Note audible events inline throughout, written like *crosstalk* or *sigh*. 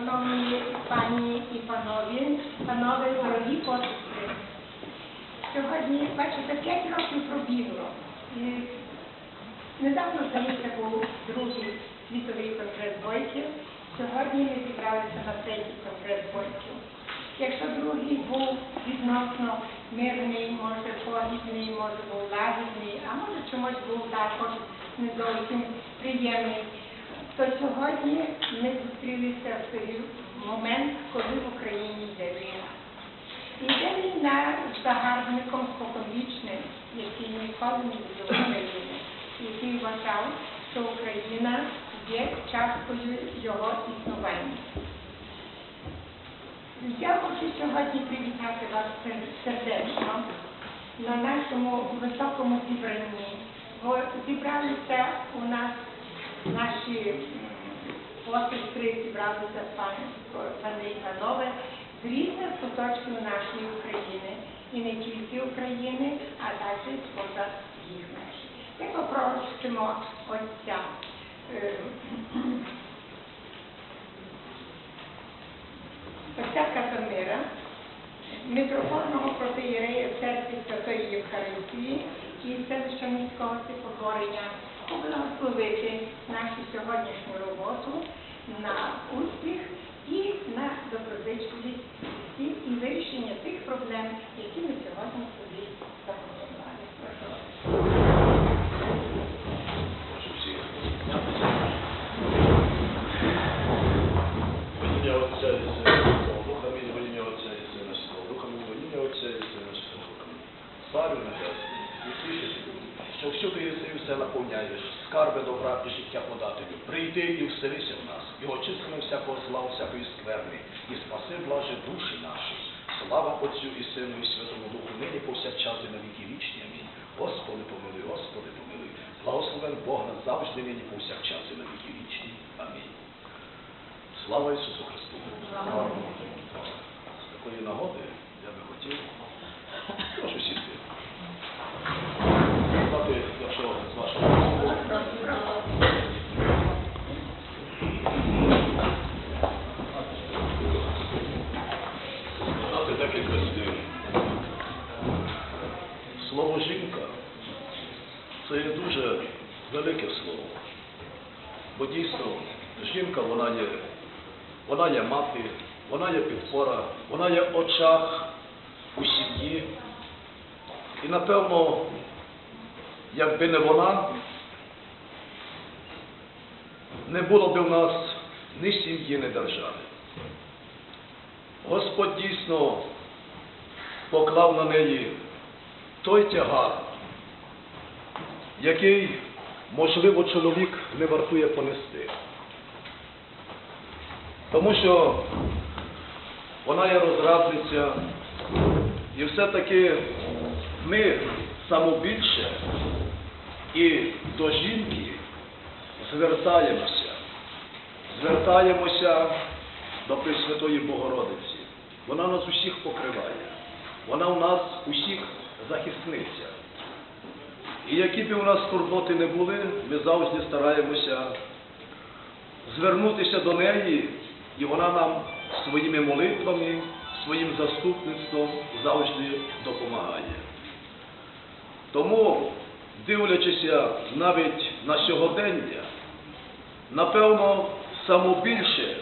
шановні пані і панові, панове, дорогі посестри. Сьогодні, бачите, 5 років пробігло. І недавно, здається, був другий світовий конгрес бойків. Сьогодні ми зібралися на третій конгрес бойків. Якщо другий був відносно мирний, може погідний, може був лагідний, а може чомусь був також не зовсім приємний, то сьогодні ми зустрілися в той момент, коли в Україні йде війна. Іде війна з загарбником споконвічним, який ніколи не любив України, який вважав, що Україна є часткою його існування. Я хочу сьогодні привітати вас сердечно на нашому високому зібранні. Бо зібралися у нас наші посестри, зібралися пани, пани і з різних куточків нашої України. І не тільки України, а також поза їх меж. Ми попросимо отця. е, Отця Катамира, митрополного протиєрея церкви Святої Євхаристії і селища міського Типогорення поблагословити нашу сьогоднішню роботу на успіх і на добродичність всіх і вирішення тих проблем, які ми сьогодні собі запропонували. Прошу вас. Прошу всіх знятися. Во ім'я Отця і Сина і Святого Духа, мені во ім'я Отця і Сина і Святого Духа, мені во ім'я Отця і Сина і Святого Духа. Славі Небесний, і тішися, що всюди єси і все наповняєш, скарби добра і життя подателю. Прийди і вселися в нас, і очисти всякого зла, всякої скверни, і спаси, блаже, душі наші. Слава Отцю і Сину і Святому Духу, нині повсякчас і на віки вічні. Амінь. Господи помилуй, Господи помилуй. Благословен Бог назавжди нині повсякчас і на віки вічні. Амінь. Слава Ісусу Христу! З такої нагоди я би хотів, прошу сісти. Сказати, якщо з вашого дозволу, сказати декілька слів. Слово жінка це є дуже велике слово. Бо дійсно жінка вона є, вона є мати, вона є підпора, вона є очах у сім'ї. І напевно, якби не вона, не було б в нас ні сім'ї, ні держави. Господь дійсно поклав на неї той тягар, який, можливо, чоловік не вартує понести. Тому що вона є розрадниця, і все-таки ми самобільше і до жінки звертаємося, звертаємося до Пресвятої Богородиці. Вона нас усіх покриває, вона у нас усіх захисниця. І які б у нас турботи не були, ми завжди стараємося звернутися до неї, і вона нам своїми молитвами, своїм заступництвом завжди допомагає. Тому, дивлячися навіть на сьогодення, напевно, самобільше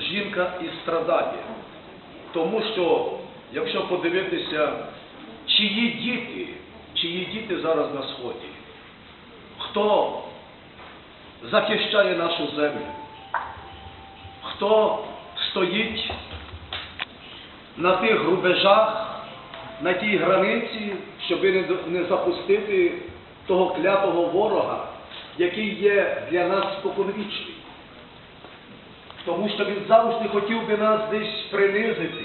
жінка і страдає. Тому що, якщо подивитися, чиї діти, чиї діти зараз на сході, хто захищає нашу землю, хто стоїть на тих рубежах, на тій границі, щоб не, запустити того клятого ворога, який є для нас споконвічний. Тому що він завжди хотів би нас десь принизити,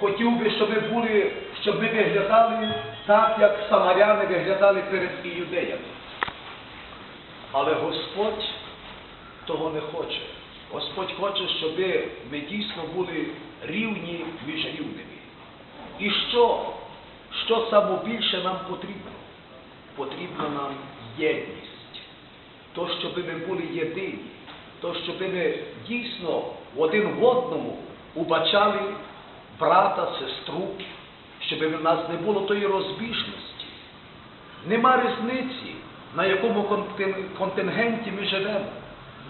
хотів би, щоб ми були, щоб ми виглядали так, як самаряни виглядали перед іудеями. Але Господь того не хоче. Господь хоче, щоб ми дійсно були рівні між рівними. І що? Що самобільше нам потрібно? Потрібна нам єдність. То, щоб ми були єдині, то, щоб ми дійсно один в одному убачали брата, сестру, щоб в нас не було тої розбіжності. Нема різниці, на якому контингенті ми живемо,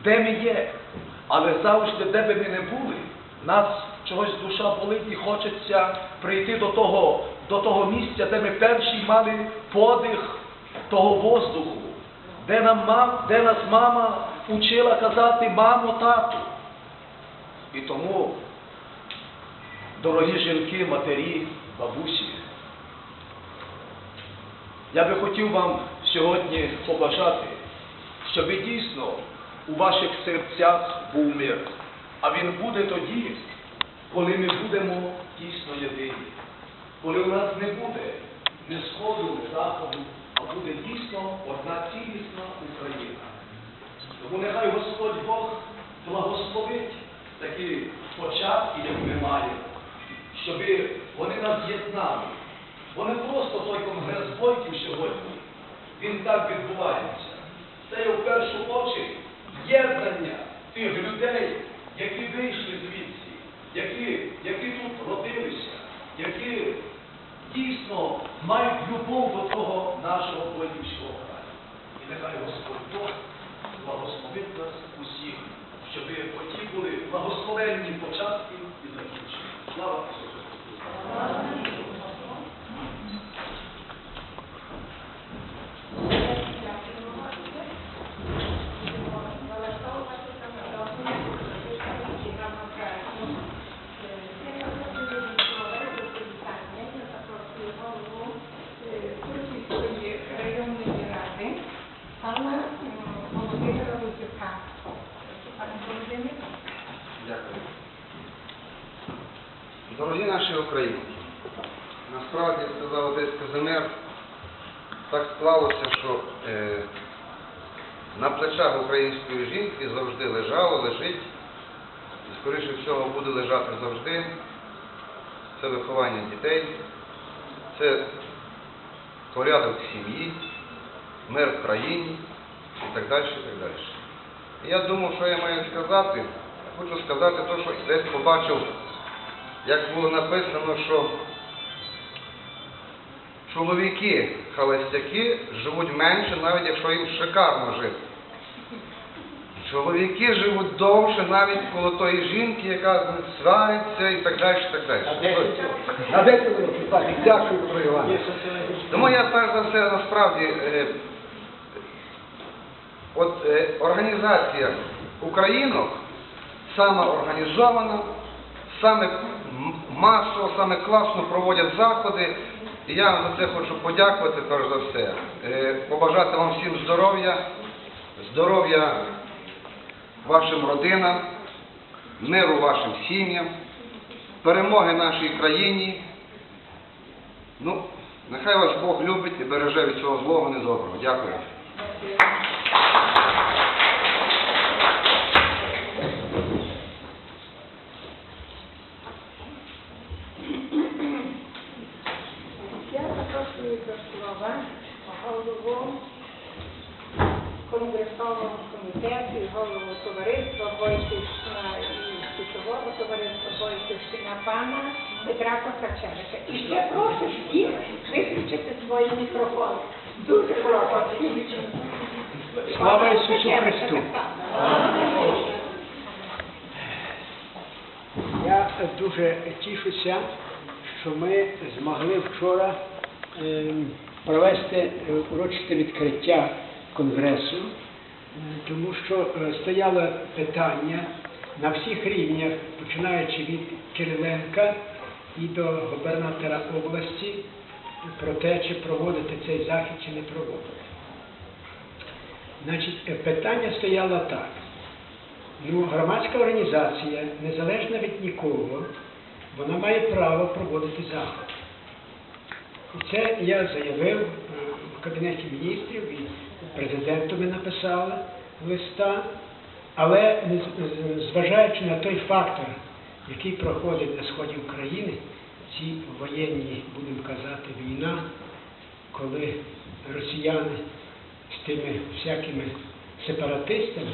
де ми є. Але завжди, де би ми не були, нас чогось душа болить і хочеться прийти до того, до того місця, де ми перші мали подих того воздуху, де, нам, де нас мама учила казати мамо, тату. І тому, дорогі жінки, матері, бабусі, я би хотів вам сьогодні побажати, щоб дійсно у ваших серцях був мир. А він буде тоді, коли ми будемо дійсно єдині. Коли у нас не буде ні сходу, ні заходу, а буде дійсно одна цілісна Україна. Тому нехай Господь Бог благословить такі початки, як ми маємо, щоб вони нас єднали. Бо не просто той конгрес бойків сьогодні, він так відбувається. Це є в першу очередь єднання тих людей, які вийшли звідси, які, які тут родилися, які дійсно мають любов до того нашого бойківського краю. І нехай Господь Бог благословить нас усіх, щоб оті були благословенні початки і закінчення. Слава Ісусу Христу! районної ради пана м, Володимира Лузюка. Пане Володимир. Дякую. Дорогі наші українці, насправді як сказав отець Казимир, так склалося, що е, на плечах української жінки завжди лежало, лежить, і скоріше всього буде лежати завжди. Це виховання дітей, це порядок сім'ї, мир в країні і так далі. І так далі. Я думав, що я маю сказати. Хочу сказати те, що десь побачив, як було написано, що чоловіки холостяки живуть менше, навіть якщо їм шикарно жити. Чоловіки живуть довше, навіть коло тої жінки, яка свариться і так далі. і так далі. На 10 років, так, дякую, Іванович. Тому я перш за все насправді е, от е, організація українок саме організована, саме масово, саме класно проводять заходи. І я вам за це хочу подякувати перш за все. Е, побажати вам всім здоров'я, здоров'я вашим родинам, миру вашим сім'ям, перемоги нашій країні. Ну, нехай вас Бог любить і береже від цього злого недоброго. Дякую. Слова голову конгресового комітету і голову товариства Бойківщина і світового товариства Бойківщина пана Петра Косачевича. І ще прошу всіх виключити свої мікрофони. Дуже прошу. Слава Ісусу Христу! Я дуже тішуся, що ми змогли вчора провести е, урочисте відкриття конгресу, е, тому що е, стояло питання на всіх рівнях, починаючи від Кириленка і до губернатора області, про те, чи проводити цей захід, чи не проводити. Значить, питання стояло так. Ну, громадська організація, незалежна від нікого, вона має право проводити заход. Це я заявив е, в Кабінеті міністрів і президенту ми написали листа, але зважаючи на той фактор, який проходить на сході України, ці воєнні, будемо казати, війна, коли росіяни з тими всякими сепаратистами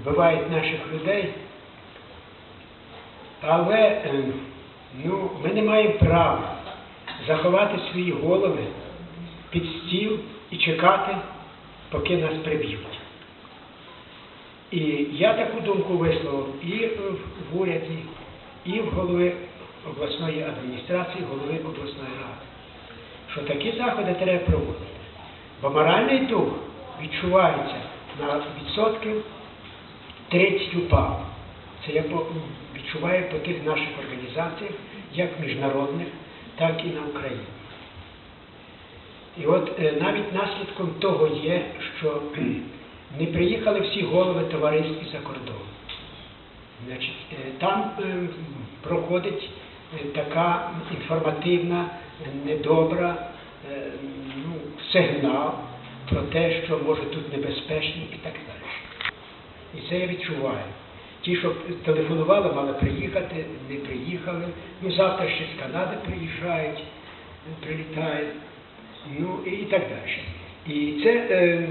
вбивають наших людей. Але е, ну, ми не маємо права заховати свої голови під стіл і чекати, поки нас приб'ють. І я таку думку висловив і в уряді, і в голови обласної адміністрації, голови обласної ради, що такі заходи треба проводити. Бо моральний дух відчувається на відсотків 30 упав. Це я відчуваю по тих наших організаціях, як міжнародних, так і на Україні. І от е, навіть наслідком того є, що *clears throat* не приїхали всі голови товариств за кордон. Значить, е, там е, проходить така інформативна, недобра ну, сигнал про те, що може тут небезпечно і так далі. І це я відчуваю. Ті, що телефонували, мали приїхати, не приїхали. Ну, завтра ще з Канади приїжджають, прилітають, ну і, і так далі. І це е,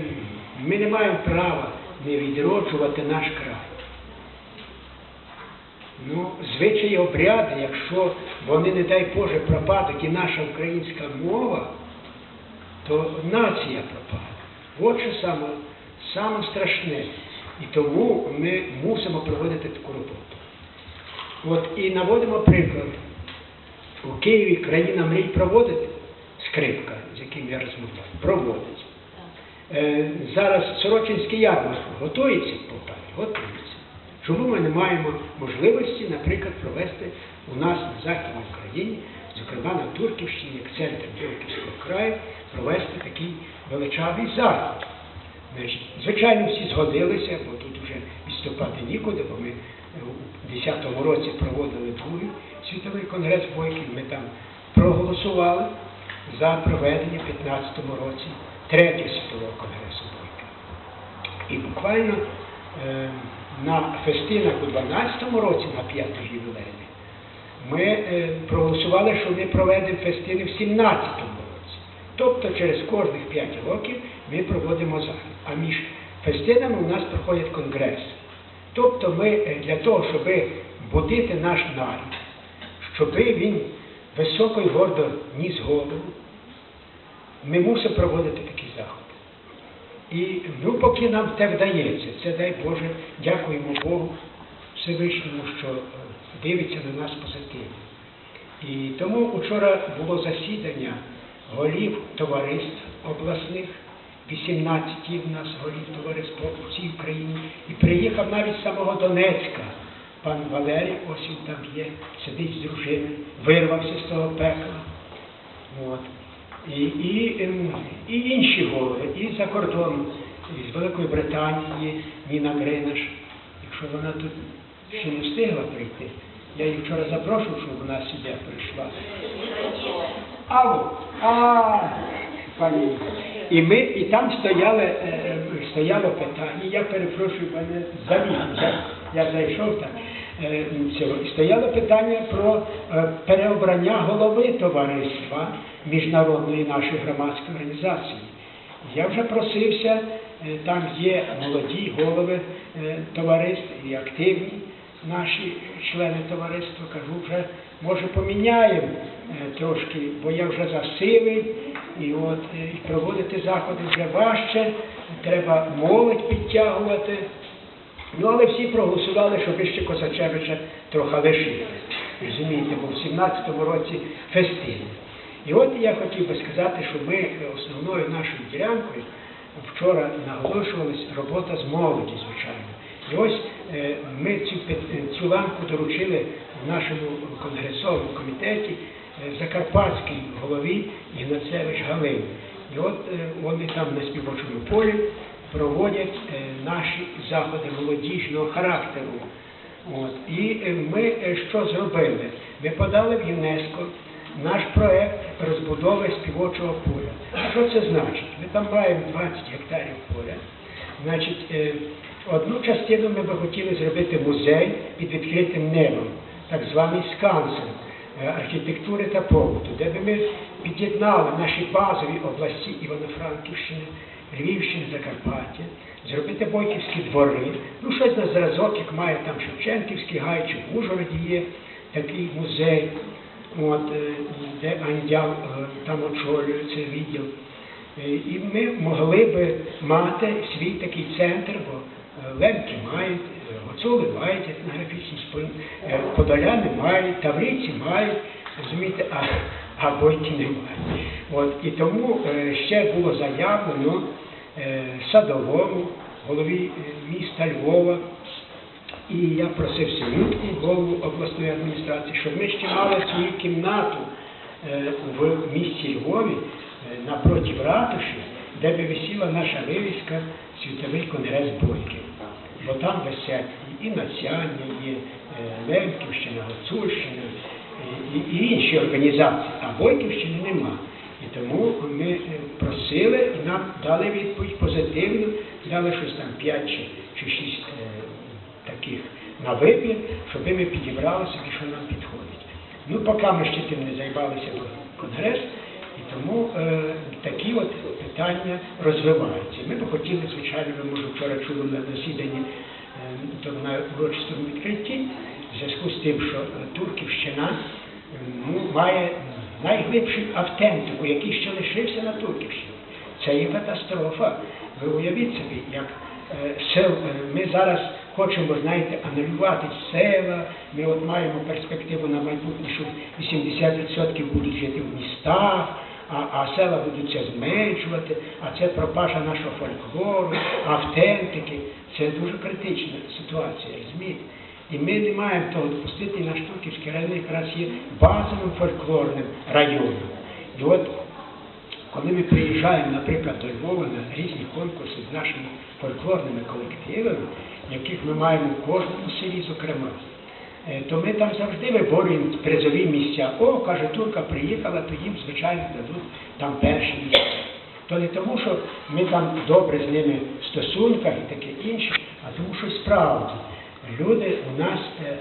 ми не маємо права не відроджувати наш край. Ну, звичаї обряди, якщо вони, не дай Боже, пропадуть і наша українська мова, то нація пропаде. От що саме, саме страшне. І тому ми мусимо проводити таку роботу. От і наводимо приклад. У Києві країна мрій проводить скрипка, з яким я розмовляв, проводить. Е, зараз Сорочинський ярмарок готується в Полтаві, готується. Чому ми не маємо можливості, наприклад, провести у нас на Західній Україні, зокрема на Турківщині, як центр Білківського краю, провести такий величавий захід? Звичайно, всі згодилися, бо тут вже відступати нікуди, бо ми е, у 10-му році проводили другий світовий конгрес бойків, ми там проголосували за проведення в 15-му році третього світового конгресу бойків. І буквально е, на фестинах у 12-му році, на п'ятий ювілейний, ми е, проголосували, що ми проведемо фестини в 17-му році. Тобто через кожних 5 років ми проводимо захід. А між фестинами у нас проходять конгреси. Тобто ми е, для того, щоб будити наш народ, щоб він високо і гордо ніс голову, ми мусимо проводити такі заходи. І ну, поки нам те вдається, це дай Боже, дякуємо Богу Всевишньому, що е, дивиться на нас позитивно. І тому вчора було засідання голів товариств обласних, 18 в нас голів товариств по всій Україні, і приїхав навіть з самого Донецька. Пан Валерій, ось він там є, сидить з дружиною, вирвався з того пекла. От. І, і, ем, і інші голови, і за кордоном, і з Великої Британії, Ніна Гринаш, якщо вона тут ще не встигла прийти, я її вчора запрошував, щоб вона сюди прийшла. Алло, а, пані. І ми, і там стояли, е, стояло питання, я перепрошую, мене завів, я, зайшов там. е, цього. Стояло питання про е, переобрання голови товариства міжнародної нашої громадської організації. Я вже просився, е, там є молоді голови е, товариств і активні наші члени товариства, кажу, вже може поміняємо е, трошки, бо я вже засилий, і от е, і проводити заходи вже важче, треба молодь підтягувати. Ну, але всі проголосували, щоб ще Косачевича трохи лишити. Розумієте, бо в 17-му році фестин. І от я хотів би сказати, що ми основною нашою ділянкою вчора наголошувалась робота з молоді, звичайно. І ось е, ми цю, цю ланку доручили в нашому конгресовому комітеті е, Закарпатській голові Ігнацевич Галині. І от е, вони там на співочому полі проводять е, наші заходи молодіжного характеру. От. І е, ми е, що зробили? Ми подали в ЮНЕСКО наш проект розбудови співочого поля. Що це значить? Ми там маємо 20 гектарів поля. Значить, е, одну частину ми би хотіли зробити музей під відкритим небом, так званий скансен. Е, архітектури та побуту, де би ми під'єднали наші базові області Івано-Франківщини, Львівщини, Закарпаття, зробити бойківські двори, ну щось на зразок, як має там Шевченківський гай, чи в Ужгороді є такий музей, от, е, де Андял е, там очолює цей відділ. І ми могли би мати свій такий центр, бо лемки мають, гуцули мають етнографічні спин, е, подоляни мають, таврійці мають, розумієте, а, а бойки немає. От, і тому е, ще було заявлено е, садовому, голові міста Львова, і я просив Синютку, голову обласної адміністрації, щоб ми ще мали свою кімнату в місті Львові напроти ратуші, де би висіла наша вивіска Світовий конгрес Бойків. Бо там висять і Націання, і е, Лемківщина, Гуцульщина, і, і, і інші організації, а Бойківщини нема. І тому ми е, просили, і нам дали відповідь позитивну, дали щось там 5 чи, чи 6 е, таких на вибір, щоб ми підібрали собі, що нам підходить. Ну, поки ми ще тим не займалися в конгрес, і тому е, такі от питання розвиваються. Ми б хотіли, звичайно, ви може вчора чули на засіданні е, то на урочистому відкритті, в зв'язку з тим, що е, Турківщина е, ну, має найглибшу автентику, який ще лишився на Турківщині. Це є катастрофа. Ви уявіть собі, як е, сел, е, ми зараз хочемо, знаєте, анулювати села, ми от маємо перспективу на майбутнє, що 80% будуть жити в містах, а, а села будуть це зменшувати, а це пропажа нашого фольклору, автентики. Це дуже критична ситуація, розумієте? І ми не маємо того допустити, і наш Турківський район якраз є базовим фольклорним районом. І от коли ми приїжджаємо, наприклад, до Львова на різні конкурси з нашими фольклорними колективами, яких ми маємо в кожному селі, зокрема, то ми там завжди виборюємо призові місця. О, каже, турка приїхала, то їм, звичайно, дадуть там перші місця. То не тому, що ми там добре з ними в стосунках і таке інше, а тому, що справді люди у нас е,